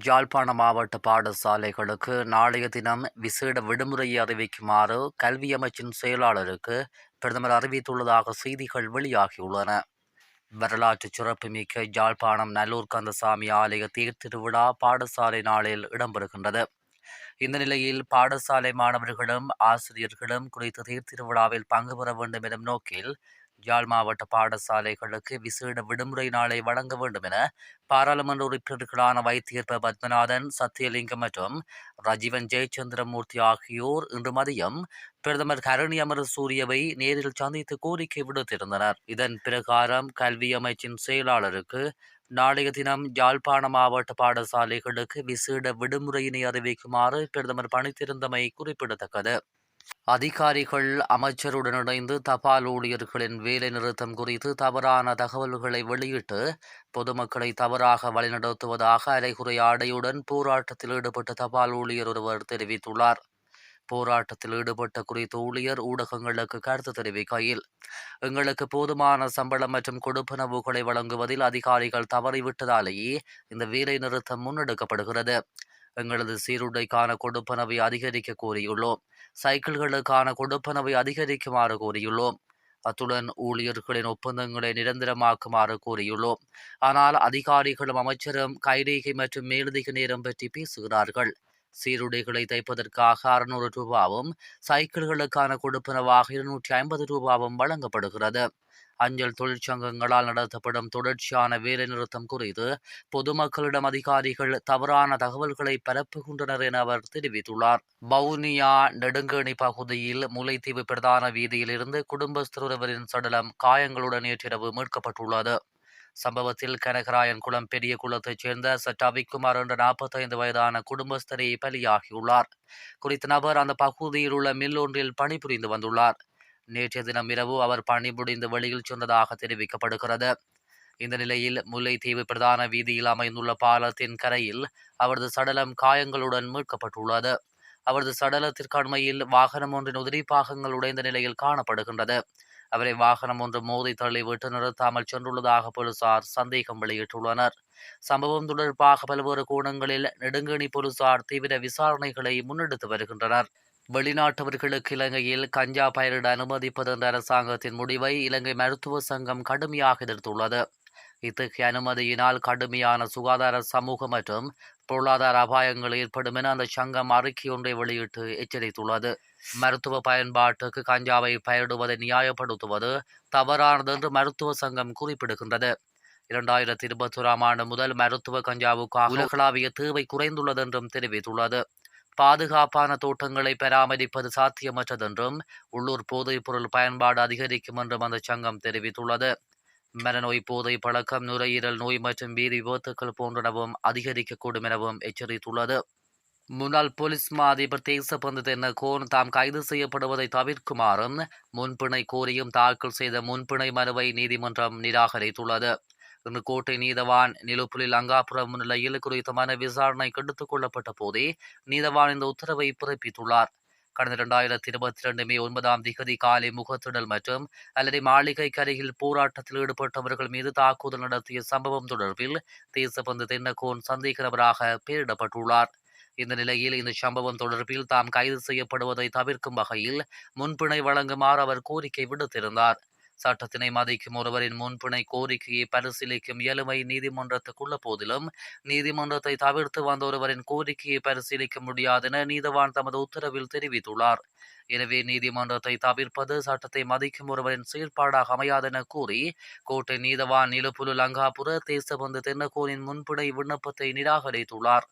யாழ்ப்பாண மாவட்ட பாடசாலைகளுக்கு நாளைய தினம் விசேட விடுமுறையை அறிவிக்குமாறு கல்வி அமைச்சின் செயலாளருக்கு பிரதமர் அறிவித்துள்ளதாக செய்திகள் வெளியாகியுள்ளன. வரலாற்று சிறப்புமிக்க யாழ்ப்பாணம் நல்லூர் கந்தசாமி ஆலய தீர்த்திருவிழா பாடசாலை நாளில் இடம்பெறுகின்றது. இந்த நிலையில் பாடசாலை மாணவர்களும் ஆசிரியர்களும் குறித்த தீர்த்திருவிழாவில் பங்கு பெற வேண்டும் எனும் நோக்கில் யாழ் மாவட்ட பாடசாலைகளுக்கு விசேட விடுமுறை நாளை வழங்க வேண்டும் என பாராளுமன்ற உறுப்பினர்களான வைத்தியர் ப பத்மநாதன் சத்தியலிங்கம் மற்றும் ரஜீவன் ஜெயச்சந்திரமூர்த்தி ஆகியோர் இன்று மதியம் பிரதமர் கரணி அமர சூரியவை நேரில் சந்தித்து கோரிக்கை விடுத்திருந்தனர். இதன் பிரகாரம் கல்வி அமைச்சின் செயலாளருக்கு நாளைய தினம் யாழ்ப்பாண மாவட்ட பாடசாலைகளுக்கு விசேட விடுமுறையினை அறிவிக்குமாறு பிரதமர் பணித்திருந்தமை குறிப்பிடத்தக்கது. அதிகாரிகள் அமைச்சருடன் இணைந்து தபால் ஊழியர்களின் வேலை நிறுத்தம் குறித்து தவறான தகவல்களை வெளியிட்டு பொதுமக்களை தவறாக வழிநடத்துவதாக அரைகுறை ஆடையுடன் போராட்டத்தில் ஈடுபட்ட தபால் ஊழியர் ஒருவர் தெரிவித்துள்ளார். போராட்டத்தில் ஈடுபட்ட குறித்த ஊழியர் ஊடகங்களுக்கு கருத்து தெரிவிக்கையில் எங்களுக்கு போதுமான சம்பளம் மற்றும் கொடுப்பனவுகளை வழங்குவதில் அதிகாரிகள் தவறிவிட்டதாலேயே இந்த வேலை நிறுத்தம் முன்னெடுக்கப்படுகிறது. எங்களது சீருடைக்கான கொடுப்பனவை அதிகரிக்க கோரியுள்ளோம். சைக்கிள்களுக்கான கொடுப்பனவை அதிகரிக்குமாறு கோரியுள்ளோம். அத்துடன் ஊழியர்களின் ஒப்பந்தங்களை நிரந்தரமாக்குமாறு கூறியுள்ளோம் ஆனால் அதிகாரிகளும் அமைச்சரும் கைரேகை மற்றும் மேலதிக நேரம் பற்றி பேசுகிறார்கள். சீருடைகளை தைப்பதற்காக அறுநூறு ரூபாவும் சைக்கிள்களுக்கான கொடுப்பனவாக இருநூற்றி ஐம்பது ரூபாவும் வழங்கப்படுகிறது. அஞ்சல் தொழிற்சங்கங்களால் நடத்தப்படும் தொடர்ச்சியான வேலைநிறுத்தம் குறித்து பொதுமக்களிடம் அதிகாரிகள் தவறான தகவல்களை பரப்புகின்றனர் என அவர் தெரிவித்துள்ளார். வவுனியா நெடுங்கணி பகுதியில் முல்லைத்தீவு பிரதான வீதியிலிருந்து குடும்பஸ்தர் ஒருவரின் சடலம் காயங்களுடன் நேற்றிரவு மீட்கப்பட்டுள்ளது. சம்பவத்தில் கனகராயன் குளம் பெரிய குளத்தைச் சேர்ந்த சட்டாவிக்குமார் என்ற நாற்பத்தைந்து வயதான குடும்பஸ்தரை பலியாகியுள்ளார். குறித்த நபர் அந்த பகுதியில் உள்ள மில் ஒன்றில் பணிபுரிந்து வந்துள்ளார். நேற்றைய தினம் இரவு அவர் பணிபுரிந்து வெளியில் சென்றதாக தெரிவிக்கப்படுகிறது. இந்த நிலையில் முல்லைத்தீவு பிரதான வீதியில் அமைந்துள்ள பாலத்தின் கரையில் அவரது சடலம் காயங்களுடன் மீட்கப்பட்டுள்ளது. அவரது சடலத்திற்கு அண்மையில் வாகனம் ஒன்றின் உதிரி பாகங்கள் உடைந்த நிலையில் காணப்படுகின்றது. அவரை வாகனம் ஒன்று மோதி தள்ளிவிட்டு நிறுத்தாமல் சென்றுள்ளதாக போலீசார் சந்தேகம் வெளியிட்டுள்ளனர். சம்பவம் தொடர்பாக பல்வேறு கோணங்களில் நெடுங்கணி போலீசார் தீவிர விசாரணைகளை முன்னெடுத்து வருகின்றனர். வெளிநாட்டவர்களுக்கு இலங்கையில் கஞ்சா பயிரிட அனுமதிப்பது என்ற அரசாங்கத்தின் முடிவை இலங்கை மருத்துவ சங்கம் கடுமையாக எதிர்த்துள்ளது. இத்தகைய அனுமதியினால் கடுமையான சுகாதார சமூக மற்றும் பொருளாதார அபாயங்கள் ஏற்படும் என அந்த சங்கம் அறிக்கை ஒன்றை வெளியிட்டு எச்சரித்துள்ளது. மருத்துவ பயன்பாட்டுக்கு கஞ்சாவை பயிரிடுவதை நியாயப்படுத்துவது தவறானது என்று மருத்துவ சங்கம் குறிப்பிடுகின்றது. இரண்டாயிரத்தி இருபத்தி ஓராம் ஆண்டு முதல் மருத்துவ கஞ்சாவுக்காக உலகளாவிய தேவை குறைந்துள்ளது என்றும் தெரிவித்துள்ளது. பாதுகாப்பான தோட்டங்களை பராமரிப்பது சாத்தியமற்றதென்றும் உள்ளூர் போதைப் பொருள் பயன்பாடு அதிகரிக்கும் என்றும் அந்த சங்கம் தெரிவித்துள்ளது. மனநோய் போதை பழக்கம் நுரையீரல் நோய் மற்றும் வீதி விபத்துக்கள் போன்றனவும் அதிகரிக்கக்கூடும் எனவும் எச்சரித்துள்ளது. முன்னாள் போலீஸ் மா அதிபர் தேசபந்து தென்னகோன் தாம் கைது செய்யப்படுவதை தவிர்க்குமாறும் முன்பிணை கோரியும் தாக்கல் செய்த முன்பிணை மனுவை நீதிமன்றம் நிராகரித்துள்ளது. இன்று கோட்டை நீதவான் நிலுப்புலி லங்காபுரம் முன்னிலையில் குறித்த மன விசாரணை கெடுத்துக் கொள்ளப்பட்ட போதே நீதவான் இந்த உத்தரவை பிறப்பித்துள்ளார். கடந்த இரண்டாயிரத்தி இருபத்தி ரெண்டு மே ஒன்பதாம் திகதி காலை முகத்திடல் மற்றும் அல்லது மாளிகைக்கு அருகில் போராட்டத்தில் ஈடுபட்டவர்கள் மீது தாக்குதல் நடத்திய சம்பவம் தொடர்பில் தேசபந்து தென்னகோன் சந்தேக நபராக பெயரிடப்பட்டுள்ளார். இந்த நிலையில் இந்த சம்பவம் தொடர்பில் தாம் கைது செய்யப்படுவதை தவிர்க்கும் வகையில் முன்பிணை வழங்குமாறு அவர் கோரிக்கை விடுத்திருந்தார். சட்டத்தினை மதிக்கும் ஒருவரின் முன்பிணை கோரிக்கையை பரிசீலிக்கும் இயலுமை நீதிமன்றத்துக்குள்ள போதிலும் நீதிமன்றத்தை தவிர்த்து வந்த ஒருவரின் கோரிக்கையை பரிசீலிக்க முடியாதென நீதவான் தமது உத்தரவில் தெரிவித்துள்ளார். எனவே நீதிமன்றத்தை தவிர்ப்பது சட்டத்தை மதிக்கும் ஒருவரின் செயல்பாடாக அமையாதென கூறி கோட்டை நீதவான் நிலப்புலு லங்காபுர தேசபந்து தென்னகோனின் முன்பிணை விண்ணப்பத்தை நிராகரித்துள்ளார்.